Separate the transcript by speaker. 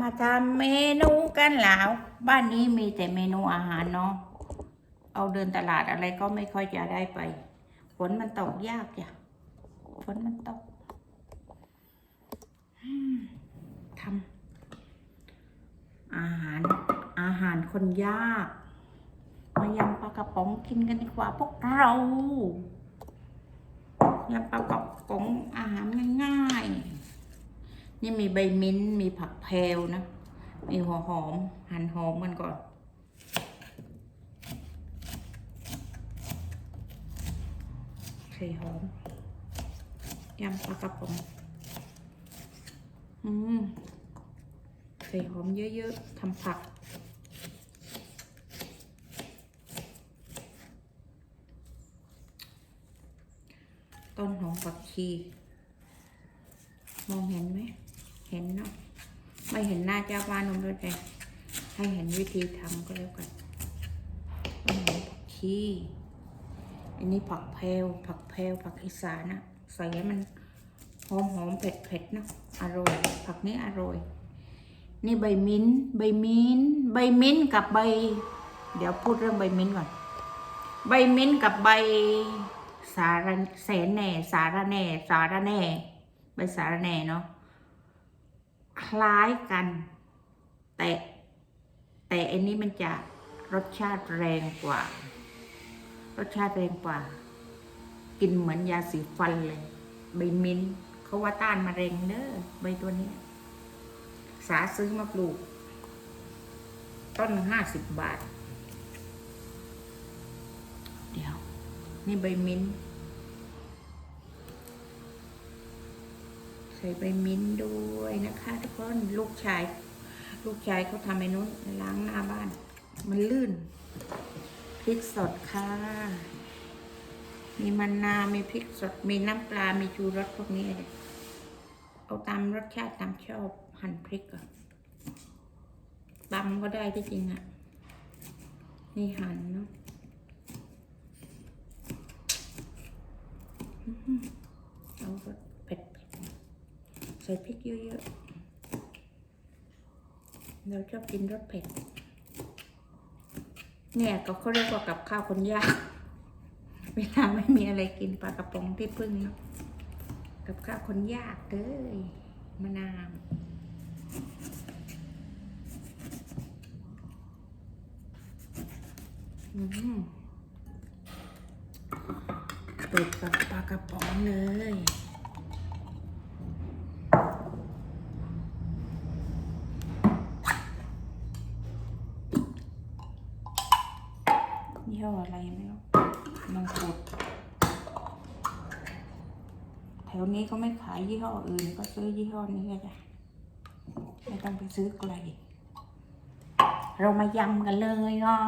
Speaker 1: มาทำเมนูกันแล้วบ้านนี้มีแต่เมนูอาหารเนาะเอาเดินตลาดอะไรก็ไม่ค่อยจะได้ไปฝนมันตกยากจ้ะฝนมันตกทำอาหารอาหารคนยาก มายำปลากระป๋องกินกันดีกว่าพวกเรายำปลากระป๋องอาหารง่ายๆ นี่มีใบมิ้นท์มีผักแพรวนะ มีหัวหอม หั่นหอมกันก่อน ไข่หอม ยำปลากระป๋องอืมไข่หอมเยอะๆทำผักต้นหอมผักชี มองเห็นไหม เห็นเนาะไม่เห็นหน้าเจ้าบ้านนมด้วยใจให้เห็นวิธีทำก็แล้วกันต้นหอมผักชีอันนี้ผักแพรวผักแพรวผักอีสานนะใส่ให้มันหอมหอมเผ็ดเผ็ดนะอร่อย ผักนี้อร่อย นี่ใบมิ้น ใบมิ้น ใบมิ้นกับใบ เดี๋ยวพูดเรื่องใบมิ้นก่อน ใบมิ้นกับใบสาระแสนแหน่ สาระแหน่ สาระแหน่ ใบสาระแหน่เนาะ คล้ายกัน แต่แต่อันนี้มันจะรสชาติแรงกว่า รสชาติแรงกว่า กินเหมือนยาสีฟันเลย ใบมิ้นเขาว่าต้านมะเร็งเด้อใบตัวนี้ สาซื้อมาปลูก ต้นห้าสิบบาท เดี๋ยว นี่ใบมิ้น ใส่ใบมิ้นด้วยนะคะทุกคนลูกชาย ลูกชายเขาทำไอ้นู้นล้างหน้าบ้าน มันลื่นพริกสดค่ะ มีมะนาวมีพริกสด มีน้ำปลา มีชูรสพวกนี้เลยเอาตามรสชาติตามชอบหั่นพริกก่อนตำก็ได้ที่จริงอะ่ะ นี่หั่นเนาะอื้อหือเอารสเผ็ดๆ ใส่พริกเยอะๆเราชอบกินรสเผ็ด เนี่ยก็เขาเรียกว่ากับข้าวคนยาก เวลาไม่มีอะไรกินปลากระป๋องที่พึ่งเนาะกับข้าวคนยากเลยมะนาวอืมเปิดปลาปลากระป๋องเลย ยี่ ห้ออะไรไม่รู้มังคุดแถวนี้เขาไม่ขายยี่ห้ออื่น ก็ซื้อยี่ห้อนี้ก็ได้ไม่ต้องไปซื้อไกลเรามายำกันเลยอะ